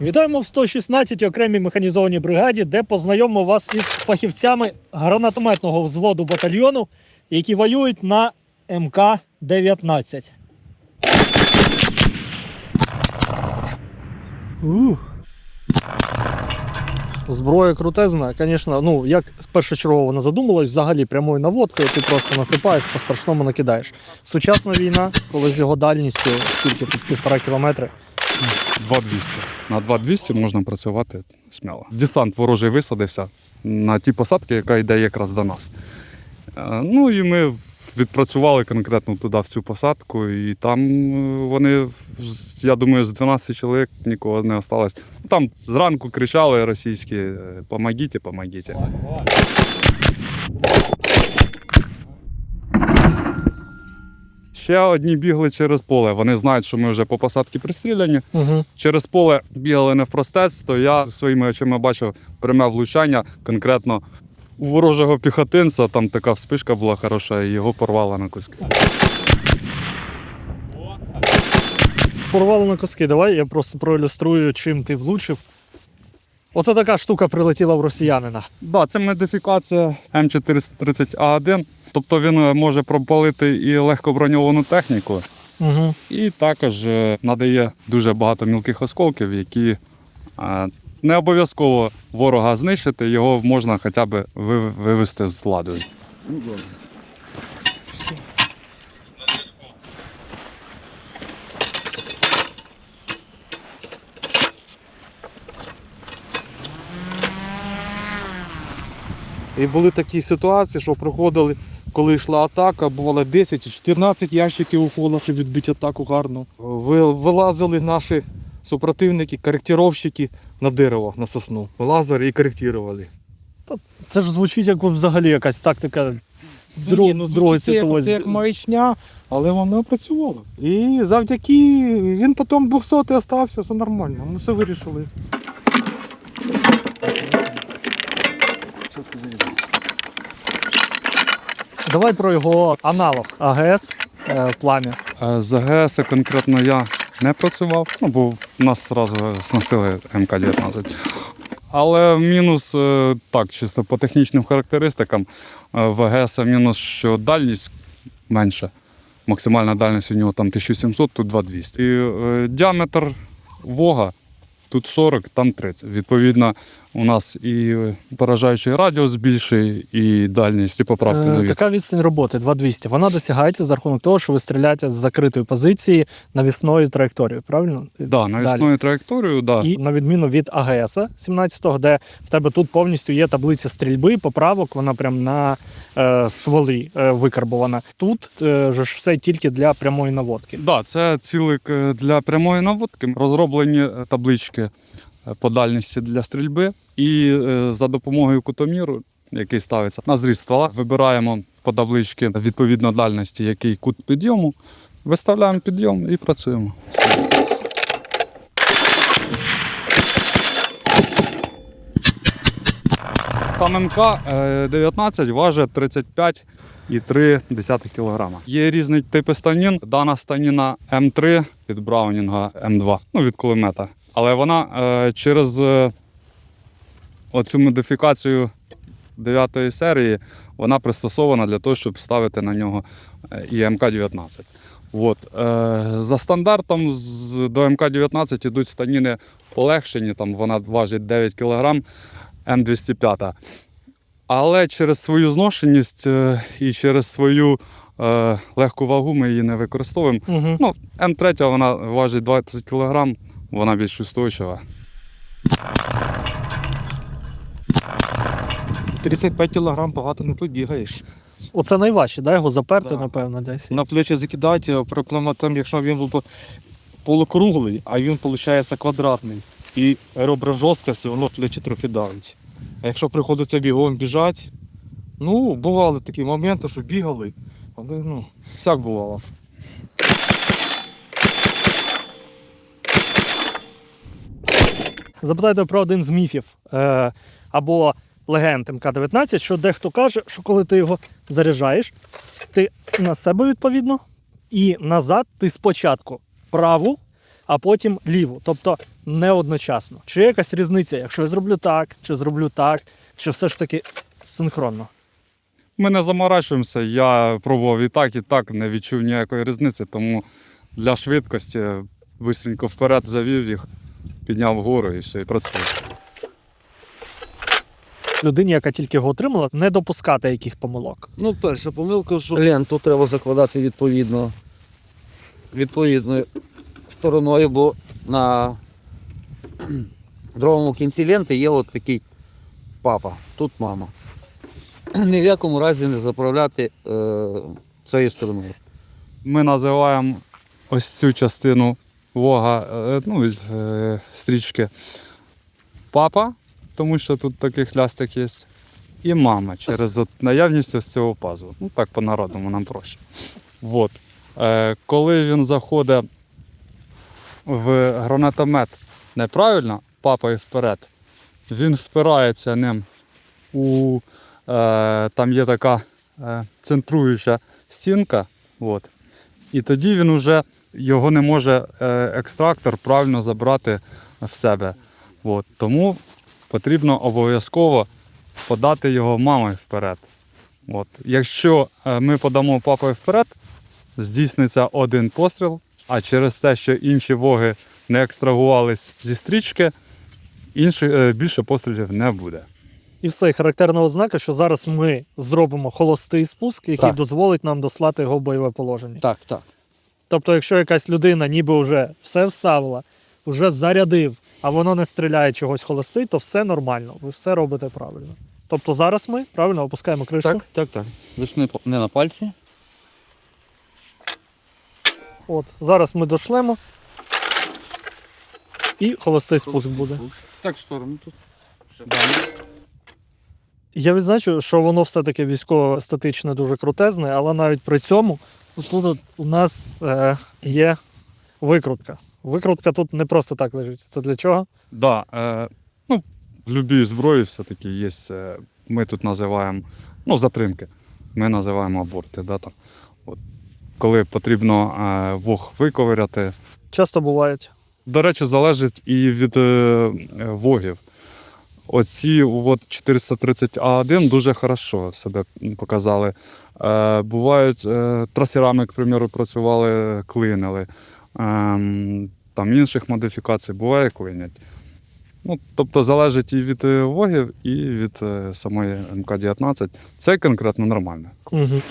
Вітаємо в 116-й окремій механізованій бригаді, де познайомимо вас із фахівцями гранатометного взводу батальйону, які воюють на МК-19. Зброя крутезна, звісно, ну як першочергово вона задумалась, взагалі прямою наводкою ти просто насипаєш, по страшному накидаєш. Сучасна війна, коли з його дальністю, скільки тут півтора кілометри, 2200. На 2200 можна працювати сміло. Десант ворожий висадився на ті посадки, яка йде якраз до нас. Е, Ну і ми відпрацювали конкретно туди в цю посадку, і там е, вони, я думаю, з 12 чоловік нікого не осталось. Там зранку кричали російські «Помогіть, помогіть». Ще одні бігли через поле. Вони знають, що ми вже по посадці пристріляні. Угу. Через поле бігали не впростець, то я своїми очима бачив пряме влучання конкретно у ворожого піхотинця. Там така вспишка була хороша, і його порвало на куски. Порвало на коски. Давай я просто проілюструю, чим ти влучив. Оце така штука прилетіла в росіянина. Да, це модифікація М430А1. Тобто він е, може пропалити і легкоброньовану техніку, Угу. і також е, надає дуже багато мілких осколків, які е, не обов'язково ворога знищити, його можна хоча б ви- вивести з ладу. І були такі ситуації, що проходили, коли йшла атака, бувало 10 чи 14 ящиків уходило, щоб відбити атаку гарно. Вилазили наші супротивники, коректировщики на дерево, на сосну. Вилазили і коректували. Це ж звучить як взагалі якась тактика Ні, друг, ну, другої це світової. Це як маячня, але воно працювало. І завдяки він потім 200 остався, все нормально. Ми все вирішили. Давай про його аналог АГС е, пламя. Е, З АГС конкретно я не працював, ну, бо в нас одразу сносили МК-19. Але мінус, е, так, чисто по технічним характеристикам, в АГС мінус, що дальність менша. Максимальна дальність у нього там 1700, тут 2200. І е, діаметр вога тут 40, там 30. Відповідно, у нас і поражаючий радіус більший, і дальність, і поправки Е, нові. така відстань роботи 2200. Вона досягається за рахунок того, що ви стріляєте з закритої позиції навісною траєкторією, правильно? Да, навісною траєкторією, да. І на відміну від АГС 17-го, де в тебе тут повністю є таблиця стрільби, поправок, вона прям на стволі е, викарбована. Тут е, же ж все тільки для прямої наводки. Да, це цілик е, для прямої наводки. Розроблені е, таблички е, по дальності для стрільби. І е, за допомогою кутоміру, який ставиться на зріз ствола, вибираємо по табличці відповідно дальності, який кут підйому, виставляємо підйом і працюємо. Сам МК-19 важить 35,3 кг. Є різні типи станін. Дана станіна М3 від Браунінга М2, ну від кулемета. Але вона е, через е, оцю модифікацію 9 серії вона пристосована для того, щоб ставити на нього е, і МК-19. От. Е, за стандартом до МК-19 йдуть станіни полегшені, там вона важить 9 кг М205. Але через свою зношеність е, і через свою е, легку вагу ми її не використовуємо. Угу. Ну, М3 вона важить 20 кг, вона більш устойчива. 35 кг багато не побігаєш. Оце найважче, да? його заперти, Да. напевно, десь. На плечі закидати, проблема там, якщо він був полукруглий, а він виходить квадратний. І ребра жорсткості, воно плечі трохи давить. А якщо приходиться бігом біжати, ну, бували такі моменти, що бігали, але ну, всяк бувало. Запитайте про один з міфів е, або легенд МК-19, що дехто каже, що коли ти його заряджаєш, ти на себе відповідно, і назад ти спочатку праву а потім ліву. Тобто не одночасно. Чи є якась різниця, якщо я зроблю так, чи зроблю так, чи все ж таки синхронно? Ми не заморачуємося. Я пробував і так, і так, не відчув ніякої різниці, тому для швидкості швидко вперед завів їх, підняв вгору і все, і працює. Людині, яка тільки його отримала, не допускати яких помилок. Ну, перша помилка, що ленту треба закладати відповідно, відповідною стороною, бо на другому кінці ленти є от такий папа, тут мама. Ні в якому разі не заправляти е, цією стороною. Ми називаємо ось цю частину вога, е, ну, е, стрічки папа, тому що тут такий хлястик є, і мама через наявність ось цього пазу. Ну так по-народному нам проще. От. Е, коли він заходить в гранатомет неправильно, папою вперед, він впирається ним у е, там є така е, центруюча стінка. От. І тоді він вже його не може е, екстрактор правильно забрати в себе. От. Тому потрібно обов'язково подати його мамою вперед. От. Якщо е, ми подамо папою вперед, здійсниться один постріл, а через те, що інші воги не екстрагувались зі стрічки, інші, е, більше пострілів не буде. І все, характерна ознака, що зараз ми зробимо холостий спуск, який Так. дозволить нам дослати його в бойове положення. Так, так. Тобто, якщо якась людина ніби вже все вставила, вже зарядив, а воно не стріляє чогось холостий, то все нормально, ви все робите правильно. Тобто зараз ми правильно опускаємо кришку. Так, так, так. Лише не, не на пальці. От, зараз ми дошлемо. І холостий спуск буде. Так, в сторону тут. Я відзначу, що воно все-таки військово-статичне дуже крутезне, але навіть при цьому тут у нас е, є викрутка. Викрутка тут не просто так лежить. Це для чого? Да, е, ну, в будь-якій зброї все-таки є. Е, ми тут називаємо ну, затримки. Ми називаємо аборти. Да, там. От. Коли потрібно е, вог виковиряти. Часто бувають. До речі, залежить і від е, е, вогів. Оці от 430А1 дуже хорошо себе показали. Е, бувають е, трасерами, к примеру, працювали, клинили. Ем, там інших модифікацій буває клинять. Ну, тобто залежить і від е, вогів, і від е, самої МК-19. Це конкретно нормально. Угу.